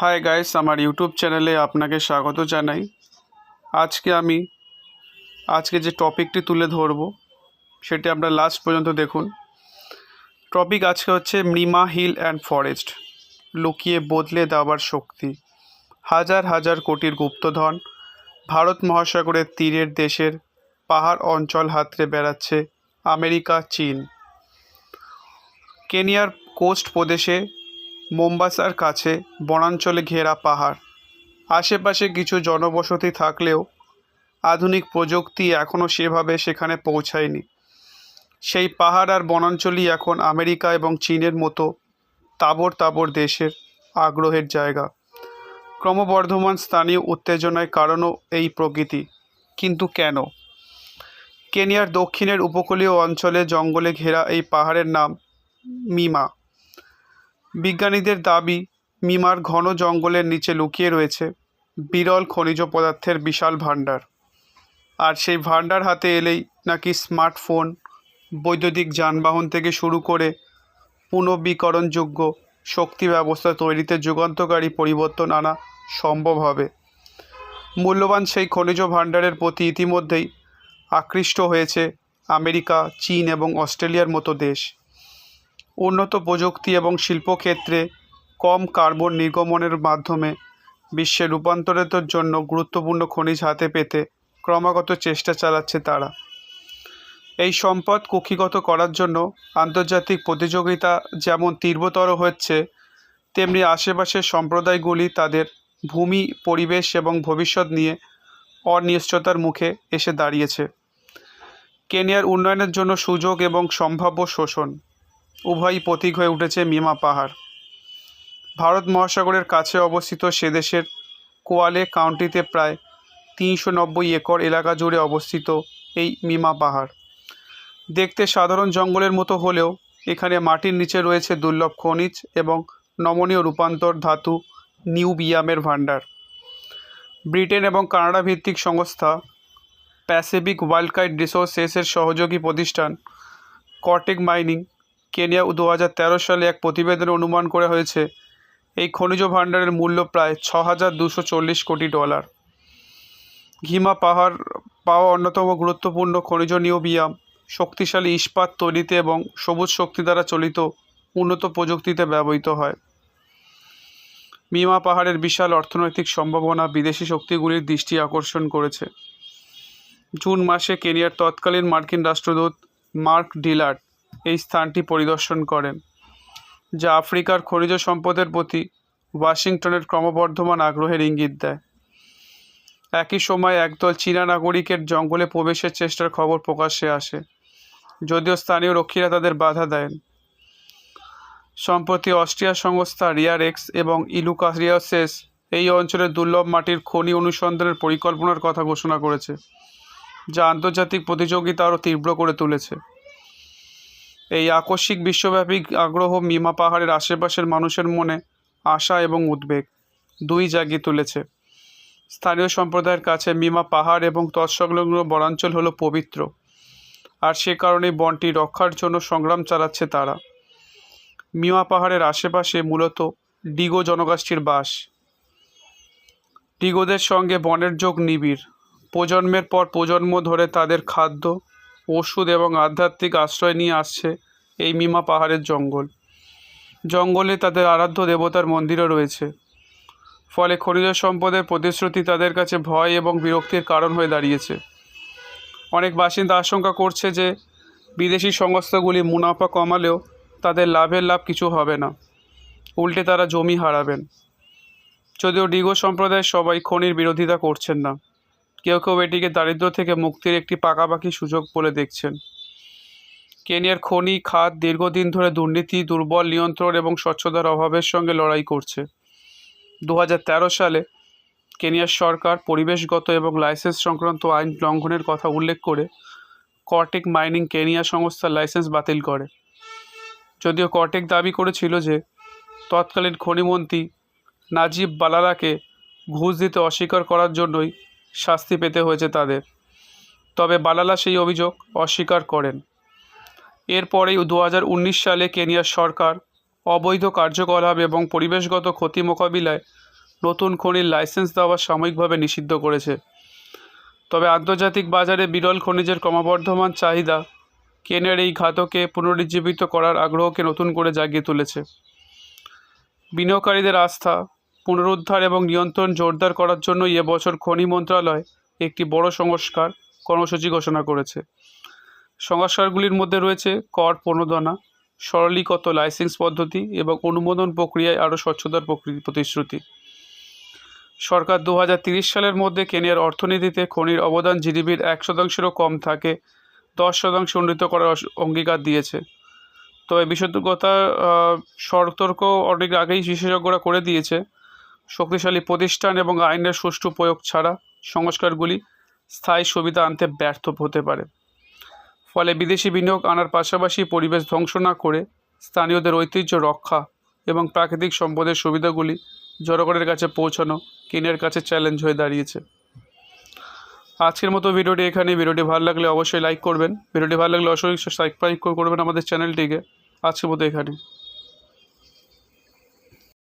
Hi guys আমার YouTube চ্যানেলে আপনাকে স্বাগত জানাই। আজকে আমি, আজকে যে টপিকটি তুলে ধরব, সেটি আপনারা লাস্ট পর্যন্ত দেখুন। টপিক আজকে হচ্ছে মৃমা হিল অ্যান্ড ফরেস্ট লুকিয়ে বদলে দেওয়ার শক্তি। হাজার হাজার কোটির গুপ্তধন, ভারত মহাসাগরের তীরের দেশের পাহাড় অঞ্চল হাতড়ে বেড়াচ্ছে আমেরিকা, চীন। কেনিয়ার কোস্ট প্রদেশে মোম্বাসার কাছে বনাঞ্চলে ঘেরা পাহাড়। আশেপাশে কিছু জনবসতি থাকলেও আধুনিক প্রযুক্তি এখনও সেভাবে সেখানে পৌঁছায়নি। সেই পাহাড় আর বনাঞ্চলই এখন আমেরিকা এবং চীনের মতো তাবর তাবর দেশের আগ্রহের জায়গা। ক্রমবর্ধমান স্থানীয় উত্তেজনায় কারণও এই প্রকৃতি। কিন্তু কেন? কেনিয়ার দক্ষিণের উপকূলীয় অঞ্চলে জঙ্গলে ঘেরা এই পাহাড়ের নাম মিমা। বিজ্ঞানীদের দাবি, মিমার ঘন জঙ্গলের নিচে লুকিয়ে রয়েছে বিরল খনিজ পদার্থের বিশাল ভাণ্ডার। আর সেই ভাণ্ডার হাতে এলেই নাকি স্মার্টফোন, বৈদ্যুতিক যানবাহন থেকে শুরু করে পুনঃবিকরণযোগ্য শক্তি ব্যবস্থা তৈরিতে যুগান্তকারী পরিবর্তন আনা সম্ভব হবে। মূল্যবান সেই খনিজ ভাণ্ডারের প্রতি ইতিমধ্যেই আকৃষ্ট হয়েছে আমেরিকা, চীন এবং অস্ট্রেলিয়ার মতো দেশ। উন্নত প্রযুক্তি এবং শিল্পক্ষেত্রে কম কার্বন নির্গমনের মাধ্যমে বিশ্বে রূপান্তরের জন্য গুরুত্বপূর্ণ খনিজ হাতে পেতে ক্রমাগত চেষ্টা চালাচ্ছে তারা। এই সম্পদ কুক্ষিগত করার জন্য আন্তর্জাতিক প্রতিযোগিতা যেমন তীব্রতর হচ্ছে, তেমনি আশেপাশের সম্প্রদায়গুলি তাদের ভূমি, পরিবেশ এবং ভবিষ্যৎ নিয়ে অনিশ্চয়তার মুখে এসে দাঁড়িয়েছে। কেনিয়ার উন্নয়নের জন্য সুযোগ এবং সম্ভাব্য শোষণ। উভয়ই প্রতীক হয়ে উঠেছে মিমা পাহাড়। ভারত মহাসাগরের কাছে অবস্থিত সে দেশের কোয়ালে কাউন্টিতে প্রায় তিনশো নব্বই একর এলাকা জুড়ে অবস্থিত এই মিমা পাহাড়। দেখতে সাধারণ জঙ্গলের মতো হলেও এখানে মাটির নিচে রয়েছে দুর্লভ খনিজ এবং নমনীয় রূপান্তর ধাতু নিউবিয়ামের ভাণ্ডার। ব্রিটেন এবং কানাডা ভিত্তিক সংস্থা প্যাসিফিক ওয়াইল্ডকাইট রিসোর্সেসের সহযোগী প্রতিষ্ঠান কর্টেক মাইনিং কেনিয়া দু হাজার তেরো সালে এক প্রতিবেদনে অনুমান করা হয়েছে, এই খনিজ ভাণ্ডারের মূল্য প্রায় ছ হাজার দুশো চল্লিশ কোটি ডলার। ঘিমা পাহাড় পাওয়া অন্যতম গুরুত্বপূর্ণ খনিজ নিওবিয়াম, শক্তিশালী ইস্পাত তৈরিতে এবং সবুজ শক্তি দ্বারা চলিত উন্নত প্রযুক্তিতে ব্যবহৃত হয়। মিমা পাহাড়ের বিশাল অর্থনৈতিক সম্ভাবনা বিদেশি শক্তিগুলির দৃষ্টি আকর্ষণ করেছে। জুন মাসে কেনিয়ার তৎকালীন মার্কিন রাষ্ট্রদূত মার্ক ডিলার্ড এই স্থানটি পরিদর্শন করেন, যা আফ্রিকার খনিজ সম্পদের প্রতি ওয়াশিংটনের ক্রমবর্ধমান আগ্রহের ইঙ্গিত দেয়। একই সময় একদল চীনা নাগরিকের জঙ্গলে প্রবেশের চেষ্টার খবর প্রকাশ্যে আসে, যদিও স্থানীয় রক্ষীরা তাদের বাধা দেন। সম্প্রতি অস্ট্রিয়া সংস্থা রিয়ারেক্স এবং ইলুকারিয়াসেস এই অঞ্চলের দুর্লভ মাটির খনি অনুসন্ধানের পরিকল্পনার কথা ঘোষণা করেছে, যা আন্তর্জাতিক প্রতিযোগিতা আরও তীব্র করে তুলেছে। এই আকস্মিক বিশ্বব্যাপী আগ্রহ মিমা পাহাড়ের আশেপাশের মানুষের মনে আশা এবং উদ্বেগ দুই জাগিয়ে তুলেছে। স্থানীয় সম্প্রদায়ের কাছে মিমা পাহাড় এবং তৎসংলগ্ন বনাঞ্চল হলো পবিত্র, আর সে কারণেই বনটি রক্ষার জন্য সংগ্রাম চালাচ্ছে তারা। মিমা পাহাড়ের আশেপাশে মূলত ডিগো জনগোষ্ঠীর বাস। ডিগোদের সঙ্গে বনের যোগ নিবিড়। প্রজন্মের পর প্রজন্ম ধরে তাদের খাদ্য ওষুধ এবং আধ্যাত্মিক আশ্রয় নিয়ে আসছে এই মিমা পাহাড়ের জঙ্গল। জঙ্গলে তাদের আরাধ্য দেবতার মন্দিরও রয়েছে। ফলে খনিজ সম্পদের প্রতিশ্রুতি তাদের কাছে ভয় এবং বিরক্তির কারণ হয়ে দাঁড়িয়েছে। অনেক বাসিন্দা আশঙ্কা করছে যে বিদেশি সংস্থাগুলি মুনাফা কমালেও তাদের লাভের লাভ কিছু হবে না। উল্টে তারা জমি হারাবেন। যদিও ডিগো সম্প্রদায়ের সবাই খনির বিরোধিতা করছেন না। কেউ কেউ এটিকে দারিদ্র্য থেকে মুক্তির একটি পাকাপাকি সুযোগ বলে দেখছেন। কেনিয়ার খনি, খাত দীর্ঘদিন ধরে দুর্নীতি, দুর্বল নিয়ন্ত্রণ এবং স্বচ্ছতার অভাবের সঙ্গে লড়াই করছে। দু হাজার তেরো সালে কেনিয়ার সরকার পরিবেশগত এবং লাইসেন্স সংক্রান্ত আইন লঙ্ঘনের কথা উল্লেখ করে কর্টেক মাইনিং কেনিয়া সংস্থার লাইসেন্স বাতিল করে। যদিও কর্টেক দাবি করেছিল যে তৎকালীন খনিমন্ত্রী নাজিব বালালাকে ঘুষ দিতে অস্বীকার করার জন্যই শাস্তি পেতে হয়েছে তাদের। তবে বালালা সেই অভিযোগ অস্বীকার করেন। এরপরেই দু হাজার উনিশ সালে কেনিয়ার সরকার অবৈধ কার্যকলাপ এবং পরিবেশগত ক্ষতি মোকাবিলায় নতুন খনির লাইসেন্স দেওয়া সাময়িকভাবে নিষিদ্ধ করেছে। তবে আন্তর্জাতিক বাজারে বিরল খনিজের ক্রমবর্ধমান চাহিদা কেনের এই ঘাতকে পুনরুজ্জীবিত করার আগ্রহকে নতুন করে জাগিয়ে তুলেছে। বিনিয়োগকারীদের আস্থা পুনরুদ্ধার এবং নিয়ন্ত্রণ জোরদার করার জন্য এবছর খনি মন্ত্রণালয় একটি বড় সংস্কার কর্মসূচি ঘোষণা করেছে। সংস্কারগুলির মধ্যে রয়েছে কর প্রণোদনা, সরলীকৃত লাইসেন্স পদ্ধতি এবং অনুমোদন প্রক্রিয়ায় আরও স্বচ্ছতার প্রতিশ্রুতি। সরকার দু সালের মধ্যে কেনিয়ার অর্থনীতিতে খনির অবদান জিডিপির এক শতাংশেরও কম থাকে, দশ শতাংশ উন্নীত করার অঙ্গীকার দিয়েছে। তবে বিশুদ্ধতা সতর্ক অনেক আগেই বিশেষজ্ঞরা করে দিয়েছে। শক্তিশালী প্রতিষ্ঠান এবং আইনের সুষ্ঠু প্রয়োগ ছাড়া সংস্কারগুলি স্থায়ী সুবিধা আনতে ব্যর্থ হতে পারে। ফলে বিদেশি বিনিয়োগ আনার পাশাপাশি পরিবেশ ধ্বংস না করে স্থানীয়দের ঐতিহ্য রক্ষা এবং প্রাকৃতিক সম্পদের সুবিধাগুলি জনগণের কাছে পৌঁছানো কিনের কাছে চ্যালেঞ্জ হয়ে দাঁড়িয়েছে। আজকের মতো ভিডিওটি এখানে ভিডিওটি ভালো লাগলে অবশ্যই লাইক করবেন। ভিডিওটি ভালো লাগলে অবশ্যই সাবস্ক্রাইব করবেন আমাদের চ্যানেলটিকে। আজকের মতো এখানে